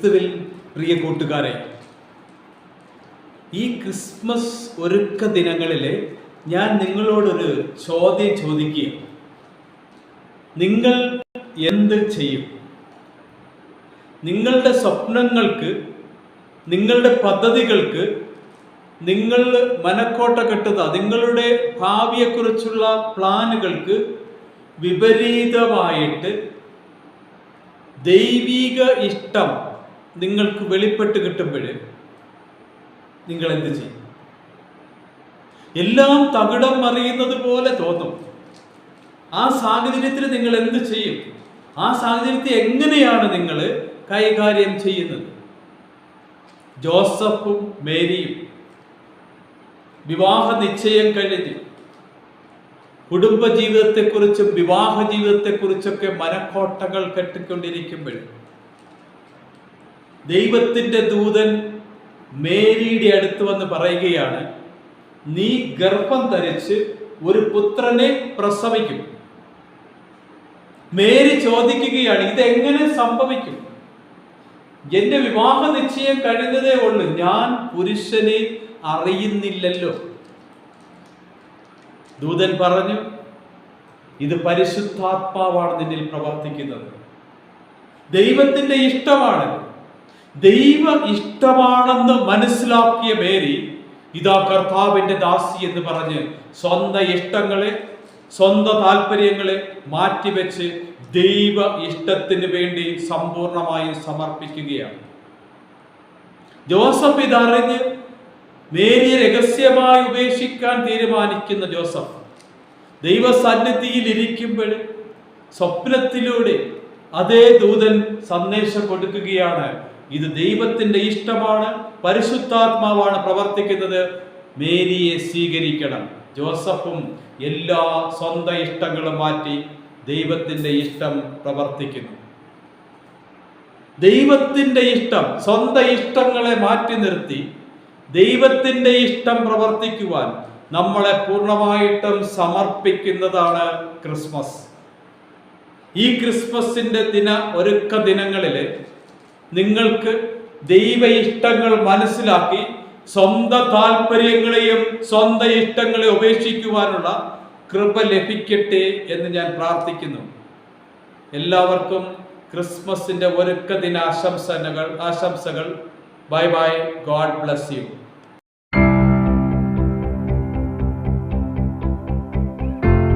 ക്രിസ്തുവിൽ പ്രിയ കൂട്ടുകാരെ ഈ ക്രിസ്മസ് ഒരുക്ക ദിനങ്ങളിൽ ഞാൻ നിങ്ങളോടൊരു ചോദ്യം ചോദിക്കുക നിങ്ങൾ എന്ത് ചെയ്യും? നിങ്ങളുടെ സ്വപ്നങ്ങൾക്ക് നിങ്ങളുടെ പദ്ധതികൾക്ക് നിങ്ങൾ മനക്കോട്ട കെട്ടുന്ന നിങ്ങളുടെ ഭാവിയെക്കുറിച്ചുള്ള പ്ലാനുകൾക്ക് വിപരീതമായിട്ട് ദൈവീക ഇഷ്ടം നിങ്ങൾക്ക് വെളിപ്പെട്ട് കിട്ടുമ്പോൾ നിങ്ങൾ എന്ത് ചെയ്യും? എല്ലാം തകിടം മറിയുന്നത് പോലെ തോന്നും. ആ സാഹചര്യത്തിൽ നിങ്ങൾ എന്ത് ചെയ്യും? ആ സാഹചര്യത്തെ എങ്ങനെയാണ് നിങ്ങൾ കൈകാര്യം ചെയ്യുന്നത്? ജോസഫും മേരിയും വിവാഹ നിശ്ചയം കഴിഞ്ഞ് കുടുംബ ജീവിതത്തെക്കുറിച്ചും വിവാഹ ജീവിതത്തെക്കുറിച്ചൊക്കെ മനക്കോട്ടകൾ കെട്ടിക്കൊണ്ടിരിക്കുമ്പോൾ ദൈവത്തിന്റെ ദൂതൻ മേരിയുടെ അടുത്ത് വന്ന് പറയുകയാണ് നീ ഗർഭം ധരിച്ച് ഒരു പുത്രനെ പ്രസവിക്കും. മേരി ചോദിക്കുകയാണ് ഇതെങ്ങനെ സംഭവിക്കും? എന്റെ വിവാഹ നിശ്ചയം കഴിഞ്ഞതേ ഉള്ളൂ. ഞാൻ പുരുഷനെ അറിയുന്നില്ലല്ലോ. ദൂതൻ പറഞ്ഞു ഇത് പരിശുദ്ധാത്മാവാണ് നിന്നിൽ പ്രവർത്തിക്കുന്നത്. ദൈവത്തിന്റെ ഇഷ്ടമാണ്. ദൈവ ഇഷ്ടമാണെന്ന് മനസ്സിലാക്കിയ മേരി ഇതാ കർത്താവിന്റെ ദാസി എന്ന് പറഞ്ഞ് സ്വന്തം ഇഷ്ടങ്ങളെ സ്വന്തം താല്പര്യങ്ങളെ മാറ്റിവെച്ച് ദൈവ ഇഷ്ടത്തിന് വേണ്ടി സമ്പൂർണമായി സമർപ്പിക്കുകയാണ്. ജോസഫ് ഇതറിഞ്ഞ് മേരിയെ രഹസ്യമായി ഉപേക്ഷിക്കാൻ തീരുമാനിക്കുന്ന ജോസഫ് ദൈവസന്നിധിയിൽ ഇരിക്കുമ്പോൾ സ്വപ്നത്തിലൂടെ അതേ ദൂതൻ സന്ദേശം കൊടുക്കുകയാണ് ഇത് ദൈവത്തിന്റെ ഇഷ്ടമാണ് പരിശുദ്ധാത്മാവാണ് പ്രവർത്തിക്കുന്നത്. മേരിയെ സ്വീകരിക്കണം. ജോസഫും എല്ലാ സ്വന്തം ഇഷ്ടങ്ങളും മാറ്റി ദൈവത്തിന്റെ ഇഷ്ടം പ്രവർത്തിക്കുന്നു. ദൈവത്തിന്റെ ഇഷ്ടം സ്വന്തം ഇഷ്ടങ്ങളെ മാറ്റി നിർത്തി ദൈവത്തിന്റെ ഇഷ്ടം പ്രവർത്തിക്കുവാൻ നമ്മളെ പൂർണമായിട്ടും സമർപ്പിക്കുന്നതാണ് ക്രിസ്മസ്. ഈ ക്രിസ്മസിന്റെ ദിന ഒരുക്ക ദിനങ്ങളിൽ നിങ്ങൾക്ക് ദൈവ ഇഷ്ടങ്ങൾ മനസ്സിലാക്കി സ്വന്തം താല്പര്യങ്ങളെയും സ്വന്തം ഇഷ്ടങ്ങളെ ഉപേക്ഷിക്കുവാനുള്ള കൃപ ലഭിക്കട്ടെ എന്ന് ഞാൻ പ്രാർത്ഥിക്കുന്നു. എല്ലാവർക്കും ക്രിസ്മസിന്റെ ഒരുക്ക ആശംസകൾ ആശംസകൾ. Bye bye. God bless you.